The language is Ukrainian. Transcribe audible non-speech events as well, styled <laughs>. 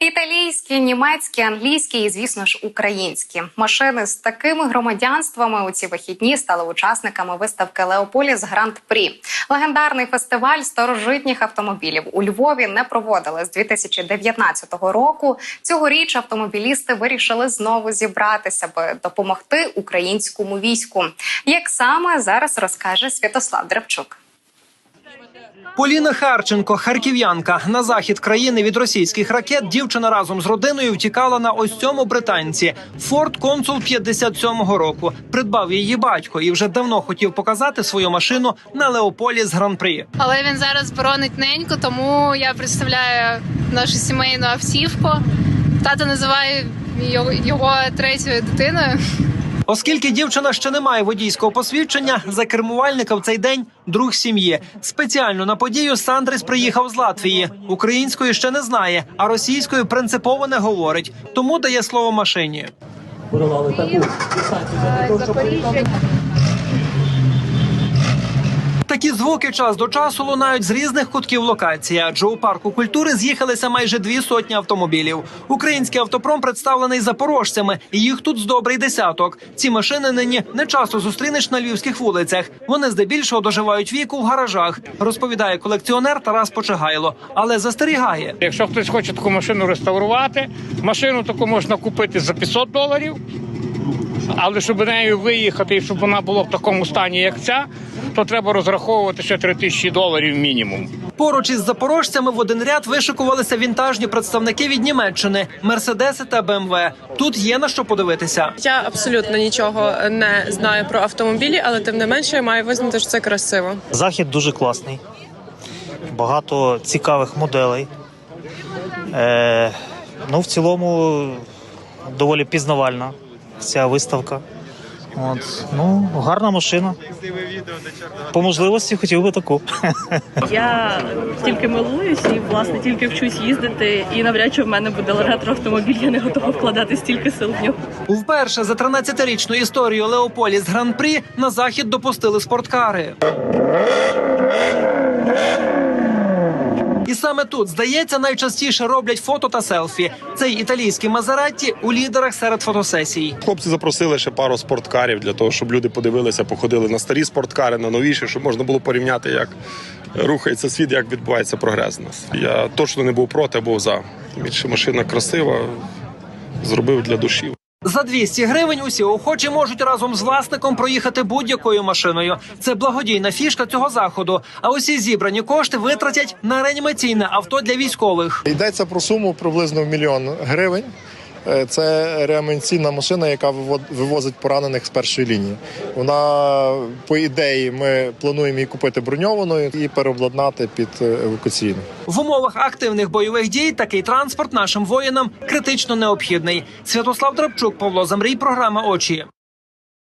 Італійські, німецькі, англійські і, звісно ж, українські машини з такими громадянствами у ці вихідні стали учасниками виставки Леополіс Гранд Прі. Легендарний фестиваль старожитніх автомобілів у Львові не проводили з 2019 року. Цьогоріч автомобілісти вирішили знову зібратися, аби допомогти українському війську. Як саме зараз розкаже Святослав Древчук. Поліна Харченко, харків'янка. На захід країни від російських ракет дівчина разом з родиною втікала на ось цьому британці. Форд консул 57-го року. Придбав її батько і вже давно хотів показати свою машину на Леополіс Гран-прі. Але він зараз боронить неньку, тому я представляю нашу сімейну автівку. Тато називає його третьою дитиною. Оскільки дівчина ще не має водійського посвідчення, за кермувальника в цей день друг сім'ї. Спеціально на подію Сандрис приїхав з Латвії. Української ще не знає, а російською принципово не говорить. Тому дає слово машині. Такі звуки час до часу лунають з різних кутків локації, адже у парку культури з'їхалися майже дві сотні автомобілів. Український автопром представлений запорожцями, і їх тут з добрий десяток. Ці машини нині не часто зустрінеш на львівських вулицях. Вони здебільшого доживають віку в гаражах, розповідає колекціонер Тарас Почегайло, але застерігає. Якщо хтось хоче таку машину реставрувати, машину таку можна купити за 500 доларів. Але щоб нею виїхати і щоб вона була в такому стані, як ця, то треба розраховувати ще 3 тисячі доларів мінімум. Поруч із запорожцями в один ряд вишикувалися вінтажні представники від Німеччини Мерседеси та БМВ. Тут є на що подивитися. Я абсолютно нічого не знаю про автомобілі, але тим не менше я маю визнати, що це красиво. Захід дуже класний, багато цікавих моделей. Е, ну, в цілому доволі пізнавальна ця виставка. От, ну, гарна машина. По можливості хотів би таку. <laughs> Я тільки милуюсь і власне тільки вчусь їздити. І навряд чи в мене буде ретроавтомобіль. Я не готова вкладати стільки сил в нього. Вперше за 13-річну історію Леополіс Гран-прі на захід допустили спорткари. І саме тут, здається, найчастіше роблять фото та селфі. Цей італійський Мазератті у лідерах серед фотосесій. Хлопці запросили ще пару спорткарів для того, щоб люди подивилися, походили на старі спорткари, на новіші, щоб можна було порівняти, як рухається світ, як відбувається прогрес у нас. Я точно не був проти, а був за. Більше машина красива, зробив для душі. За 200 гривень усі охочі можуть разом з власником проїхати будь-якою машиною. Це благодійна фішка цього заходу. А усі зібрані кошти витратять на реанімаційне авто для військових. Йдеться про суму приблизно в мільйон гривень. Е, Це реаменційна машина, яка виво- вивозить поранених з першої лінії. Вона, по ідеї, ми плануємо її купити броньованою і переобладнати під е, евакуаційну. В умовах активних бойових дій такий транспорт нашим воїнам критично необхідний. Святослав Драбчук, Павло Замрій, програма очі.